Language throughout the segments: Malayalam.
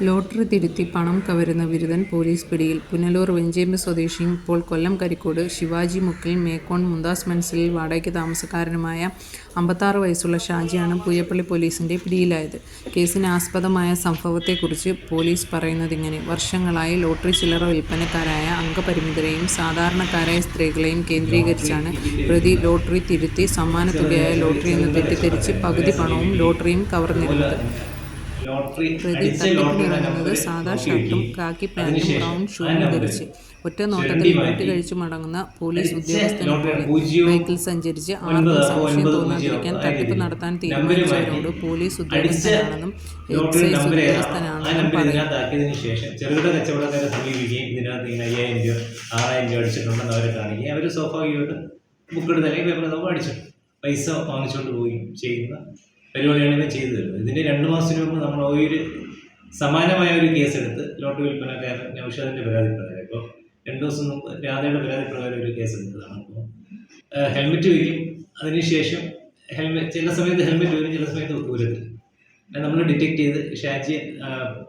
ലോട്ടറി തിരുത്തി പണം കവരുന്ന ബിരുദൻ പോലീസ് പിടിയിൽ പുനലൂർ വെഞ്ചേമ്പ് സ്വദേശിയും ഇപ്പോൾ കൊല്ലം കരിക്കോട് ശിവാജി മുക്കിൽ മേക്കോൺ മുന്താസ് മനസ്സിലിൽ വാടകയ്ക്ക് താമസക്കാരനുമായ അമ്പത്താറ് വയസ്സുള്ള ഷാജിയാണ് പൂയപ്പള്ളി പോലീസിന്റെ പിടിയിലായത്. കേസിന് ആസ്പദമായ സംഭവത്തെക്കുറിച്ച് പോലീസ് പറയുന്നതിങ്ങനെ വർഷങ്ങളായി ലോട്ടറി ചില്ലറ വിൽപ്പനക്കാരായ അംഗപരിമിതരെയും സാധാരണക്കാരായ സ്ത്രീകളെയും കേന്ദ്രീകരിച്ചാണ് പ്രതി ലോട്ടറി തിരുത്തി സമ്മാനത്തുകയായ ലോട്ടറി എന്ന് തെറ്റിദ്ധരിച്ച് പകുതി പണവും ലോട്ടറിയും കവർന്നിരുന്നത് പ്രതി സാദാ ഷർട്ടും കാക്കി പാന്റും ബ്രൗൺ ഷൂവും ധരിച്ച് ഒറ്റ നോട്ടത്തിൽ വീട്ട് കഴിച്ചു മടങ്ങുന്ന പോലീസ് ഉദ്യോഗസ്ഥനെ പോലെ ബൈക്കിൽ സഞ്ചരിച്ച് ആർക്കും സംശയം തോന്നാതിരിക്കാൻ തട്ടിപ്പ് നടത്താൻ തീരുമാനിച്ചവരോട് പോലീസ് ഉദ്യോഗസ്ഥനാണെന്നും എക്സൈസ് ഉദ്യോഗസ്ഥനാണെന്നും പറയുന്നു. പറയും അവർ സ്വാഭാവികമായിട്ട് ബുക്ക് എടുത്ത് അല്ലെങ്കിൽ പേപ്പർ നമുക്ക് അടിച്ചു. പൈസ വാങ്ങിച്ചുകൊണ്ട് പോവുകയും ചെയ്യുന്ന പരിപാടിയാണ് ഇത് ചെയ്തു തരുന്നത്. ഇതിന്റെ രണ്ട് മാസത്തിന് മുമ്പ് നമ്മൾ ഒരു സമാനമായ ഒരു കേസ് എടുത്ത് ലോട്ട് വിൽപ്പനക്കാരൻ നൌഷാദിന്റെ പരാതി പ്രകാരം ഇപ്പോൾ രണ്ട് ദിവസം മുമ്പ് രാധയുടെ പരാതി പ്രകാരം ഒരു കേസ് എടുത്തതാണ്. അപ്പോൾ ഹെൽമെറ്റ് വയ്ക്കും അതിനുശേഷം ഹെൽമെറ്റ് ചില സമയത്ത് ഹെൽമെറ്റ് വരും ചില സമയത്ത് ഊരത്തില്ല നമ്മൾ ഡിറ്റക്ട് ചെയ്ത് ഷാജി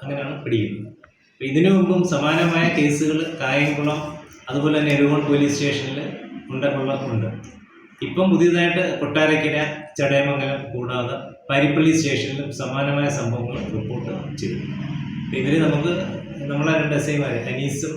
അങ്ങനെയാണ് പിടിക്കുന്നത്. അപ്പോൾ ഇതിനു മുമ്പും സമാനമായ കേസുകൾ കായംകുളം അതുപോലെ തന്നെ എരുവോൺ പോലീസ് സ്റ്റേഷനിൽ ഉണ്ടുള്ള ഉണ്ട്. ഇപ്പം പുതിയതായിട്ട് കൊട്ടാരക്കര ചടയമംഗലം കൂടാതെ പാരിപ്പള്ളി സ്റ്റേഷനിലും സമാനമായ സംഭവങ്ങൾ റിപ്പോർട്ട് ചെയ്തു. ഇവർ നമുക്ക് നമ്മളെ രണ്ട് എസ് ഐമാർ അനീസും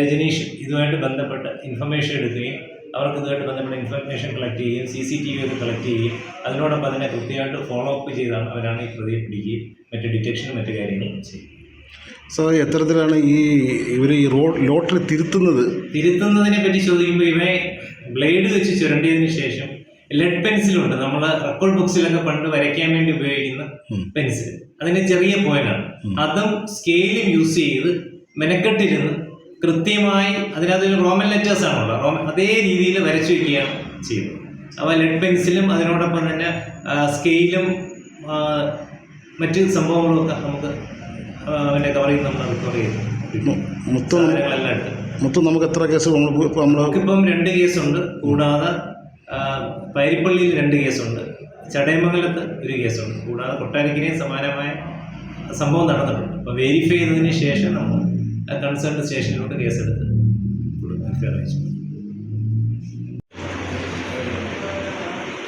രജനീഷും ഇതുമായിട്ട് ബന്ധപ്പെട്ട് ഇൻഫർമേഷൻ എടുക്കുകയും അവർക്ക് ഇതുമായിട്ട് ബന്ധപ്പെട്ട ഇൻഫർമേഷൻ കളക്ട് ചെയ്യുകയും സി സി ടി വി ഒക്കെ കളക്ട് ചെയ്യുകയും അതിനോടൊപ്പം അതിനെ കൃത്യമായിട്ട് ഫോളോ അപ്പ് ചെയ്താണ് അവരാണ് ഈ പ്രതിയെ പിടിക്കുകയും മറ്റു ഡിറ്റക്ഷനും മറ്റു കാര്യങ്ങളും ചെയ്യും സോ എത്തരത്തിലാണ് ഈ ഇവർ ഈ റോഡ് ലോട്ടറി തിരുത്തുന്നത്? തിരുത്തുന്നതിനെ പറ്റി ചോദിക്കുമ്പോൾ ഇവയെ ബ്ലേഡ് വെച്ച് ചുരണ്ടിയതിനു ശേഷം ലെഡ് പെൻസിലുണ്ട്. നമ്മൾ റെക്കോർഡ് ബുക്സിലൊക്കെ പണ്ട് വരയ്ക്കാൻ വേണ്ടി ഉപയോഗിക്കുന്ന പെൻസിൽ. അതിന്റെ ചെറിയ പോയിന്റാണ് അതും സ്കെയിലും യൂസ് ചെയ്ത് മെനക്കെട്ടിരുന്ന് കൃത്യമായി അതിനകത്ത് റോമൻ ലെറ്റേഴ്സ് ആണല്ലോ. റോമൻ അതേ രീതിയിൽ വരച്ചു വയ്ക്കുകയാണ് ചെയ്യുന്നത്. അപ്പോൾ ലെഡ് പെൻസിലും അതിനോടൊപ്പം തന്നെ സ്കെയിലും മറ്റ് സംഭവങ്ങളും ഒക്കെ നമുക്ക് അവന്റെ കവറിൽ നമ്മൾ റിക്കവർ ചെയ്തു മൊത്തം സാധനങ്ങളെല്ലാം എടുത്ത് മൊത്തം നമുക്ക് എത്ര കേസ് നമ്മൾ നമ്മൾ നമുക്കിപ്പം രണ്ട് കേസുണ്ട്. കൂടാതെ പൈരിപ്പള്ളിയിൽ രണ്ട് കേസുണ്ട്. ചടയമംഗലത്ത് ഒരു കേസുണ്ട്. കൂടാതെ കൊട്ടാരക്കരയും സമാനമായ സംഭവം നടന്നിട്ടുണ്ട്. അപ്പോൾ വെരിഫൈ ചെയ്തതിന് ശേഷം നമ്മൾ കൺസേൺ സ്റ്റേഷനിലോട്ട് കേസെടുത്ത് അയച്ചു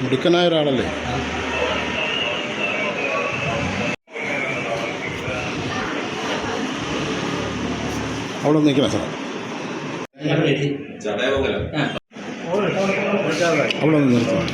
മിടുക്കനായ ഒരാളല്ലേ അവിടെ നിൽക്കണം സാർ അവിടെ നിന്ന് നിർത്തണം